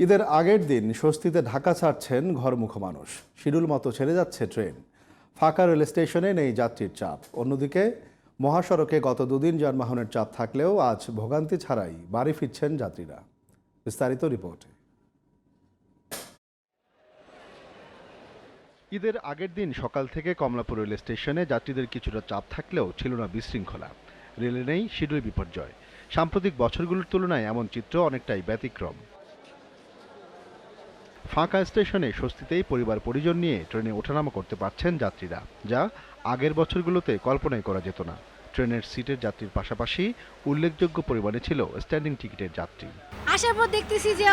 ঈদের আগের দিন স্বস্তিতে ঢাকা ছাড়ছেন ঘরমুখ মানুষ। শিডিউল মতো ছেড়ে যাচ্ছে ট্রেন। ফাঁকা রেল স্টেশনে নেই যাত্রীর চাপ। অন্যদিকে, মহাসড়কে গত দুদিন যানবাহনের চাপ থাকলেও আজ ভোগান্তি ছাড়াই বাড়ি ফিরছেন যাত্রীরা। বিস্তারিত রিপোর্টে। ঈদের আগের দিন সকাল থেকে কমলাপুর রেল স্টেশনে যাত্রীদের কিছুটা চাপ থাকলেও ছিল না বিশৃঙ্খলা। রেলে নেই শিডিউল বিপর্যয়। সাম্প্রতিক বছরগুলোর তুলনায় এমন চিত্র অনেকটাই ব্যতিক্রম। ফাঁকা স্টেশনে স্বস্তিতেই পরিবার পরিজন নিয়ে ট্রেনে ওঠানামা করতে পারছেন যাত্রীরা যা আগের বছরগুলোতে কল্পনাই করা যেত না। ট্রেনের সিটের যাত্রীর পাশাপাশি উল্লেখযোগ্য পরিমাণে ছিল স্ট্যান্ডিং টিকিটের যাত্রী। আসার পর দেখতেছি যে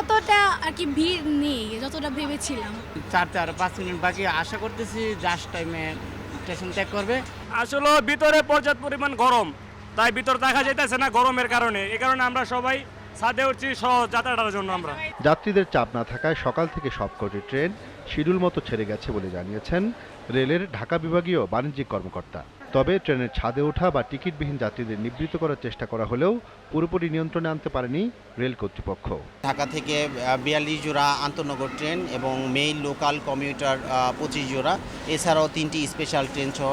অতটা আর কি ভিড় নেই যতটা ভেবেছিলাম। চার চার পাঁচ মিনিট বাকি। আশা করতেছি জাস্ট টাইমে স্টেশন ত্যাগ করবে। আসলে ভিতরে পর্যাপ্ত পরিমাণ গরম তাই ভিতর দেখা যাইতেছে না গরমের কারণে। এই কারণে আমরা সবাই ছাদে উঠছি যাত্রাটার জন্য আমরা। যাত্রীদের চাপ না থাকায় সকাল থেকে সবকটি ট্রেন শিডিউল মতো ছেড়ে গেছে বলে জানিয়েছেন রেলের ঢাকা বিভাগীয় বাণিজ্যিক কর্মকর্তা। তবে ট্রেনের ছাদে ওঠা বা টিকিটবিহীন যাত্রীদের নিবৃত্ত করার চেষ্টা করা হলেও পুরোপুরি নিয়ন্ত্রণে আনতে পারেনি রেল কর্তৃপক্ষ। ঢাকা থেকে বিয়াল্লিশ জোড়া আন্তনগর ট্রেন এবং মেইল লোকাল কমিউটার পঁচিশ জোড়া। এছাড়াও তিনটি স্পেশাল ট্রেন সহ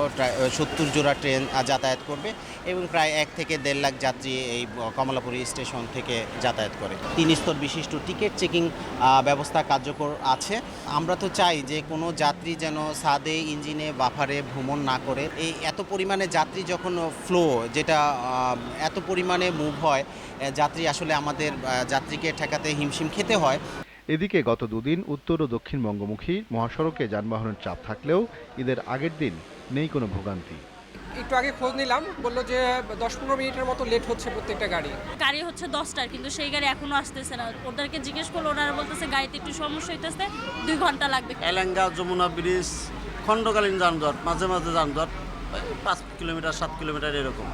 সত্তর জোড়া ট্রেন যাতায়াত করবে এবং প্রায় এক থেকে দেড় লাখ যাত্রী এই কমলাপুরী স্টেশন থেকে যাতায়াত করে। তিন স্তর বিশিষ্ট টিকিট চেকিং ব্যবস্থা কার্যকর আছে। আমরা তো চাই যে কোনো যাত্রী যেন সাদে ইঞ্জিনে বাফারে ভ্রমণ না করে এই এত পরিমাণে যাত্রী যখন ফ্লো যেটা এত পরিমাণে মুভ হয় যাত্রী আসলে আমাদের যাত্রীকে ঠেকাতে হিমশিম খেতে হয়। এদিকে গত দুদিন উত্তর ও দক্ষিণ বঙ্গমুখী মহাসড়কে যানবাহনের চাপ থাকলেও ঈদের আগের দিন নেই কোনো ভোগান্তি। একটু আগে খোঁজ নিলাম বলল যে দশ পনেরো মিনিটের মতো লেট হচ্ছে প্রত্যেকটা গাড়ি। গাড়ি হচ্ছে দশটার কিন্তু সেই গাড়ি এখনও আসতেছে না। ওদেরকে জিজ্ঞেস করল ওনারা বলতেছে গাড়িতে একটু সমস্যা হইতেছে দুই ঘণ্টা লাগবে। এলেঙ্গা যমুনা ব্রিজ খণ্ডকালীন যানজট, মাঝে মাঝে যানজট পাঁচ কিলোমিটার, সাত কিলোমিটার এরকম।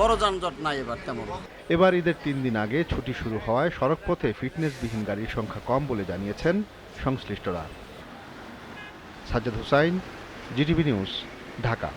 বড় যানজট নাই এবার তেমন। এবার ঈদের তিন দিন আগে ছুটি শুরু হওয়ায় সড়কপথে ফিটনেসবিহীন গাড়ির সংখ্যা কম বলে জানিয়েছেন সংশ্লিষ্টরা। Sajjad Hussain, GTV news, Dhaka.